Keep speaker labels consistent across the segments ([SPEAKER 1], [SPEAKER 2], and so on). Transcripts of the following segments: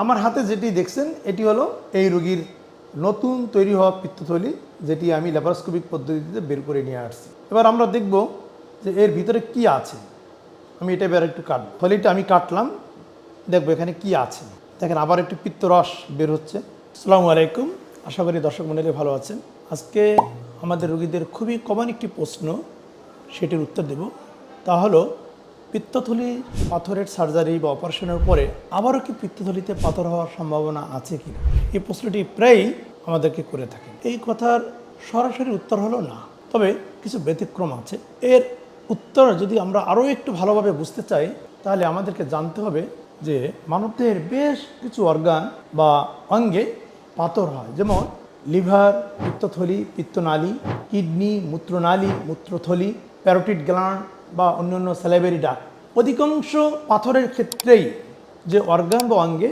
[SPEAKER 1] আমার হাতে যেটি দেখছেন, এটি হলো এই রোগীর নতুন তৈরি হওয়া পিত্তথলি, যেটি আমি ল্যাপারোস্কোপিক পদ্ধতিতে বের করে নিয়ে আসছি। এবার আমরা দেখব যে এর ভিতরে কি আছে। আমি এটা এবার একটু কাটব। থলিটা আমি কাটলাম, দেখব এখানে কি আছে। দেখেন, আবার একটু পিত্তরস বের হচ্ছে। আসসালামু আলাইকুম। আশা করি দর্শক মন্ডলী ভালো আছেন। আজকে আমাদের রোগীদের খুবই কমন একটি প্রশ্ন, সেটির উত্তর দেব। তা হলো পিত্তথলি পাথরের সার্জারি বা অপারেশনের পরে আবারও কি পিত্তথলিতে পাথর হওয়ার সম্ভাবনা আছে কি এই প্রশ্নটি প্রায়ই আমাদেরকে করে থাকেন এই কথার সরাসরি উত্তর হলো না। তবে কিছু ব্যতিক্রম আছে। এর উত্তর যদি আমরা আরও একটু ভালোভাবে বুঝতে চাই, তাহলে আমাদেরকে জানতে হবে যে মানবদেহের বেশ কিছু অর্গান বা অঙ্গে পাথর হয়। যেমন লিভার, পিত্তথলি, পিত্তনালী, কিডনি, মূত্রনালী, মূত্রথলি, প্যারোটিড গ্ল্যান্ড বা অন্যান্য স্যালাইভারি ডাক। অধিকাংশ পাথরের ক্ষেত্রেই যে অর্গান বা অঙ্গে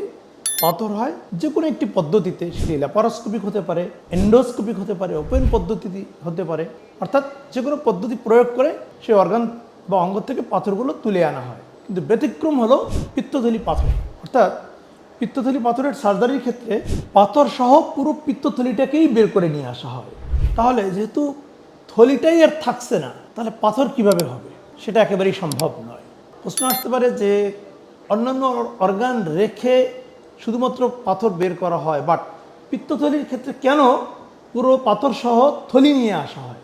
[SPEAKER 1] পাথর হয়, যে কোনো একটি পদ্ধতিতে সেটি ল্যাপারোস্কোপিক হতে পারে, এন্ডোস্কোপিক হতে পারে, ওপেন পদ্ধতি হতে পারে, অর্থাৎ যে কোনো পদ্ধতি প্রয়োগ করে সেই অর্গান বা অঙ্গ থেকে পাথরগুলো তুলে আনা হয়। কিন্তু ব্যতিক্রম হলো পিত্তথলি পাথর। অর্থাৎ পিত্তথলি পাথরের সার্জারির ক্ষেত্রে পাথর সহ পুরো পিত্তথলিটাকেই বের করে নিয়ে আসা হয়। তাহলে যেহেতু থলিটাই আর থাকছে না, তাহলে পাথর কীভাবে হবে? সেটা একেবারেই সম্ভব নয়। প্রশ্ন আসতে পারে যে অন্যান্য অর্গান রেখে শুধুমাত্র পাথর বের করা হয় বাট পিত্তথলির ক্ষেত্রে কেন পুরো পাথর সহ থলি নিয়ে আসা হয়?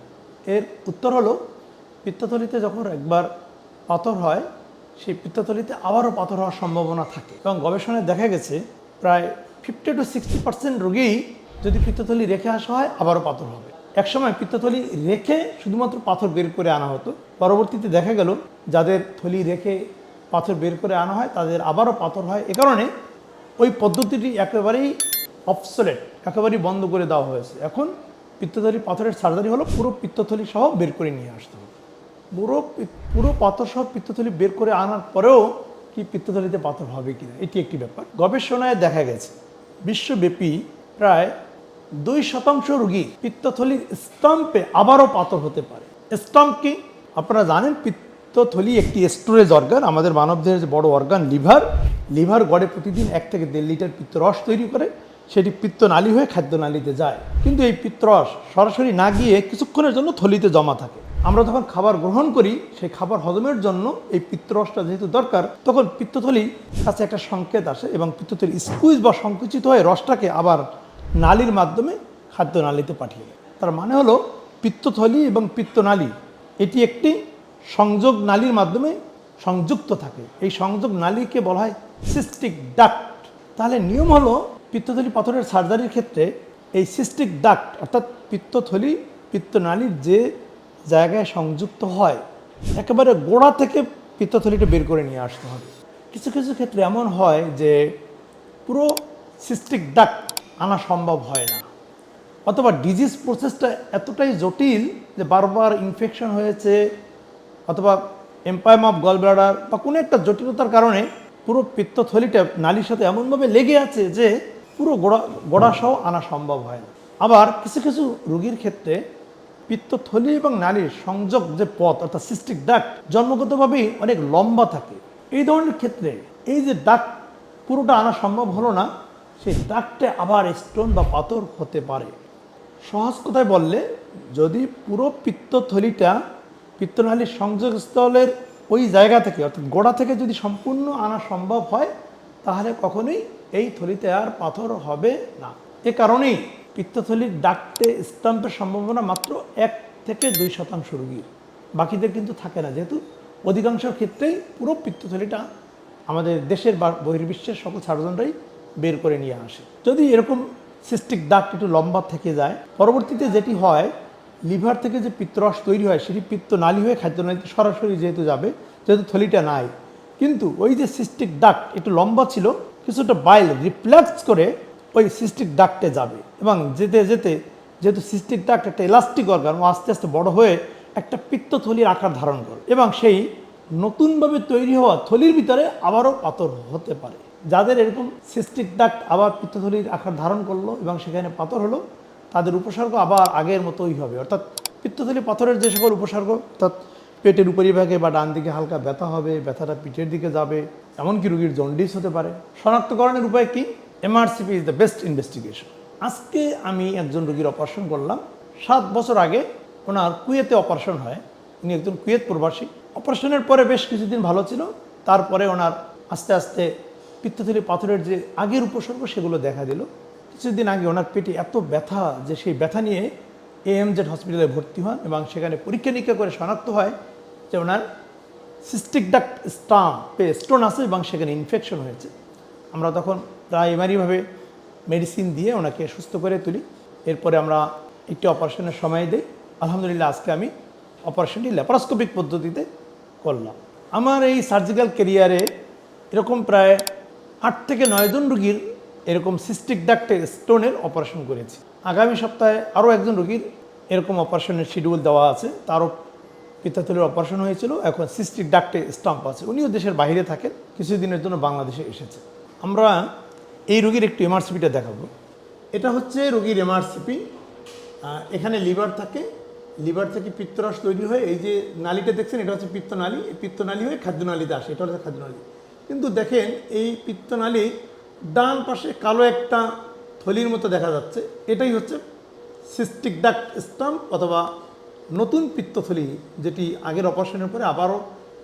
[SPEAKER 1] এর উত্তর হলো, পিত্তথলিতে যখন একবার পাথর হয়, সেই পিত্তথলিতে আবারও পাথর হওয়ার সম্ভাবনা থাকে। এবং গবেষণায় দেখা গেছে, প্রায় ফিফটি টু সিক্সটি পার্সেন্ট রোগী যদি পিত্তথলি রেখে আসা হয়, আবারও পাথর হবে। একসময় পিত্তথলি রেখে শুধুমাত্র পাথর বের করে আনা হতো। পরবর্তীতে দেখা গেল, যাদের থলি রেখে পাথর বের করে আনা হয়, তাদের আবারও পাথর হয়। এ কারণে ওই পদ্ধতিটি একেবারেই অপসলেট একেবারেই বন্ধ করে দেওয়া হয়েছে। এখন পিত্তথলি পাথরের সার্জারি হলো, পুরো পিত্তথলি সহ বের করে নিয়ে আসতে হবে। পুরো পুরো পাথর সহ পিত্তথলি বের করে আনার পরেও কি পিত্তথলিতে পাথর হবে কিনা, এটি একটি ব্যাপার। গবেষণায় দেখা গেছে, বিশ্বব্যাপী প্রায় দুই শতাংশ রোগী পিত্তথলির স্তম্পে আবারও পাথর হতে পারে। স্তম্প কি? আপনারা জানেন, পিত্তথলি একটি স্টোরেজ অর্গান। আমাদের মানবদেহের যে বড় অর্গান, লিভার লিভার গড়ে প্রতিদিন এক থেকে দেড় লিটার পিত্তরস তৈরি করে। সেটি পিত্তনালী হয়ে খাদ্যনালীতে যায়। কিন্তু এই পিত্তরস সরাসরি না গিয়ে কিছুক্ষণের জন্য থলিতে জমা থাকে। আমরা যখন খাবার গ্রহণ করি, সেই খাবার হজমের জন্য এই পিত্তরসটা যেহেতু দরকার, তখন পিত্তথলি কাছে একটা সংকেত আসে এবং পিত্তথলি স্কুইজ বা সংকুচিত হয়ে রসটাকে আবার নালীর মাধ্যমে খাদ্যনালীতে পাঠিয়ে দেয়। তার মানে হলো পিত্তথলি এবং পিত্তনালী, এটি একটি সংযোগ নালীর মাধ্যমে সংযুক্ত থাকে। এই সংযোগ নালীকে বলা হয় সিস্টিক ডাক্ট। তাহলে নিয়ম হলো পিত্তথলি পাথরের সার্জারির ক্ষেত্রে এই সিস্টিক ডাক্ট, অর্থাৎ পিত্তথলি পিত্তনালীর যে জায়গায় সংযুক্ত হয়, একেবারে গোড়া থেকে পিত্তথলিটা বের করে নিয়ে আসতে হবে। কিছু কিছু ক্ষেত্রে এমন হয় যে পুরো সিস্টিক ডাক্ট আনা সম্ভব হয় না। অথবা ডিজিজ প্রসেসটা এতটাই জটিল যে বারবার ইনফেকশন হয়েছে অথবা এম্পায়াম অফ গল ব্লাডার বা কোনো একটা জটিলতার কারণে পুরো পিত্তথলিটা নালীর সাথে এমনভাবে লেগে আছে যে পুরো গোড়া, গোড়াসহ আনা সম্ভব হয় না। আবার কিছু কিছু রোগীর ক্ষেত্রে পিত্তথলি এবং নালীর সংযোগ যে পথ, অর্থাৎ সিস্টিক ডাক্ট জন্মগতভাবেই অনেক লম্বা থাকে। এই ধরনের ক্ষেত্রে এই যে ডাক পুরোটা আনা সম্ভব হলো না সেই ডাক্টে আবার স্টোন বা পাথর হতে পারে। সহজ কথায় বললে, যদি পুরো পিত্তথলিটা, পিত্তনালীর সংযোগস্থলের ওই জায়গা থেকে, অর্থাৎ গোড়া থেকে যদি সম্পূর্ণ আনা সম্ভব হয়, তাহলে কখনোই এই থলিতে আর পাথর হবে না। এ কারণেই পিত্তথলির ডাকতে স্টাম্পের সম্ভাবনা মাত্র এক থেকে দুই শতাংশ রুগীর। বাকিদের কিন্তু থাকে না, যেহেতু অধিকাংশ ক্ষেত্রেই পুরো পিত্তথলিটা আমাদের দেশের বা বহির্বিশ্বের সকল সার্জনরাই বের করে নিয়ে আসে। যদি এরকম সিস্টিক দাগ একটু লম্বা থেকে যায়, পরবর্তীতে যেটি হয় লিভার থেকে যে পিত্তরস তৈরি হয়, সেটি পিত্ত নালী হয়ে খাদ্য খাদ্যনালীতে সরাসরি যেহেতু যাবে, যেহেতু থলিটা নাই। কিন্তু ওই যে সিস্টিক ডাক্ট একটু লম্বা ছিল, কিছুটা বাইল রিফ্লেক্স করে ওই সিস্টিক ডাক্টে যাবে। এবং যেতে যেতে যেহেতু সিস্টিক ডাক্ট একটা ইলাস্টিক অর্গান ও আস্তে আস্তে বড় হয়ে একটা পিত্তথলির আকার ধারণ করে। এবং সেই নতুনভাবে তৈরি হওয়া থলির ভিতরে আবারও পাথর হতে পারে। যাদের এরকম সিস্টিক ডাক্ট আবার পিত্তথলির আকার ধারণ করল এবং সেখানে পাথর হলো, তাদের উপসর্গ আবার আগের মতোই হবে। অর্থাৎ পিত্তথলি পাথরের যে সকল উপসর্গ, অর্থাৎ পেটের উপরিভাগে বা ডান দিকে হালকা ব্যথা হবে, ব্যথাটা পিঠের দিকে যাবে, এমনকি রুগীর জন্ডিস হতে পারে। শনাক্তকরণের উপায় কি? MRCP is the best investigation আজকে আমি একজন রুগীর অপারেশন করলাম। সাত বছর আগে ওনার কুয়েতে অপারেশন হয়। উনি একজন কুয়েত প্রবাসী। অপারেশনের পরে বেশ কিছুদিন ভালো ছিল। তারপরে ওনার আস্তে আস্তে পিত্তথলি পাথরের যে আগের উপসর্গ সেগুলো দেখা দিল। কিছুদিন আগে ওনার পেটে এত ব্যথা যে সেই ব্যথা নিয়ে এএমজেড হসপিটালে ভর্তি হন এবং সেখানে পরীক্ষা নিরীক্ষা করে শনাক্ত হয় যে ওনার সিস্টিক ডাক্ট স্টাম্পে স্টোন আছে এবং সেখানে ইনফেকশন হয়েছে। আমরা তখন প্রাইমারিভাবে মেডিসিন দিয়ে ওনাকে সুস্থ করে তুলি। এরপরে আমরা একটি অপারেশনের সময় দিই। আলহামদুলিল্লাহ, আজকে আমি অপারেশনটি ল্যাপারোস্কোপিক পদ্ধতিতে করলাম। আমার এই সার্জিক্যাল কেরিয়ারে এরকম প্রায় আট থেকে নয়জন রুগীর এরকম সিস্টিক ডাক্টের স্টোনের অপারেশন করেছি। আগামী সপ্তাহে আরও একজন রুগীর এরকম অপারেশনের শিডিউল দেওয়া আছে। তারও পিত্তাথলির অপারেশন হয়েছিল, এখন সিস্টিক ডাক্টে স্টাম্প আছে। উনিও দেশের বাইরে থাকেন, কিছুদিনের জন্য বাংলাদেশে এসেছে। আমরা এই রুগীর একটু এমআরসিপিটা দেখাবো। এটা হচ্ছে রুগীর এমআরসিপি এখানে লিভার থাকে। লিভার থেকে পিত্তরস তৈরি হয়ে। এই যে নালীটা দেখছেন, এটা হচ্ছে পিত্তনালী। পিত্তনালী হয়ে খাদ্যনালীতে আসে। এটা হচ্ছে খাদ্যনালী। কিন্তু দেখেন এই পিত্তনালী ডান পাশে কালো একটা থলির মতো দেখা যাচ্ছে। এটাই হচ্ছে সিস্টিক ডাক্ট স্টাম্প অথবা নতুন পিত্তথলি, যেটি আগের অপারেশনের পরে আবারও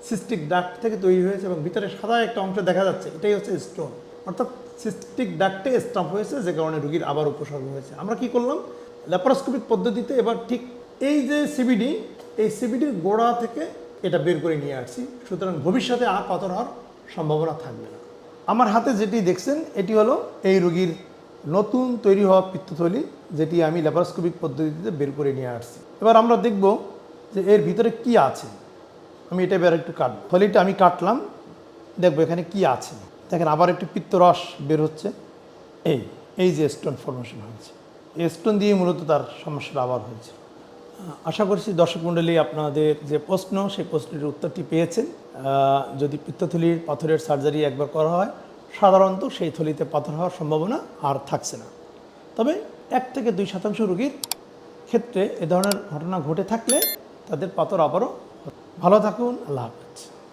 [SPEAKER 1] সিস্টিক ডাক্ট থেকে তৈরি হয়েছে এবং ভিতরে সাদা একটা অংশ দেখা যাচ্ছে। এটাই হচ্ছে স্টোন। অর্থাৎ সিস্টিক ডাক্টে স্টাম্প হয়েছে, যে কারণে রুগীর আবার উপসর্গ হয়েছে। আমরা কি করলাম? ল্যাপারোস্কোপিক পদ্ধতিতে এবার ঠিক এই যে সিবিডি এই সিবিডির গোড়া থেকে এটা বের করে নিয়ে আসছি। সুতরাং ভবিষ্যতে আর পাথর হওয়ার সম্ভাবনা থাকবে না। আমার হাতে যেটি দেখছেন, এটি হলো এই রোগীর নতুন তৈরি হওয়া পিত্তথলি, যেটি আমি ল্যাপারোস্কোপিক পদ্ধতিতে বের করে নিয়ে আসছি। এবার আমরা দেখব যে এর ভিতরে কি আছে। আমি এটা এবার একটু কাটব। থলিটা আমি কাটলাম, দেখব এখানে কি আছে। দেখেন, আবার একটু পিত্তরস বের হচ্ছে। এই এই যে স্টোন ফর্মেশন হয়েছে। স্টোন দিয়ে মূলত তার সমস্যাটা আবার হয়েছে। আশা করছি দর্শক মণ্ডলী আপনাদের যে প্রশ্ন, সেই প্রশ্নের উত্তরটি পেয়েছেন। যদি পিত্তথলির পাথরের সার্জারি একবার করা হয়, সাধারণত সেই থলিতে পাথর হওয়ার সম্ভাবনা আর থাকছে না। তবে এক থেকে দুই শতাংশ রোগীর ক্ষেত্রে এ ধরনের ঘটনা ঘটে থাকলে তাদের পাথর আবারও ভালো থাকুন। আল্লাহ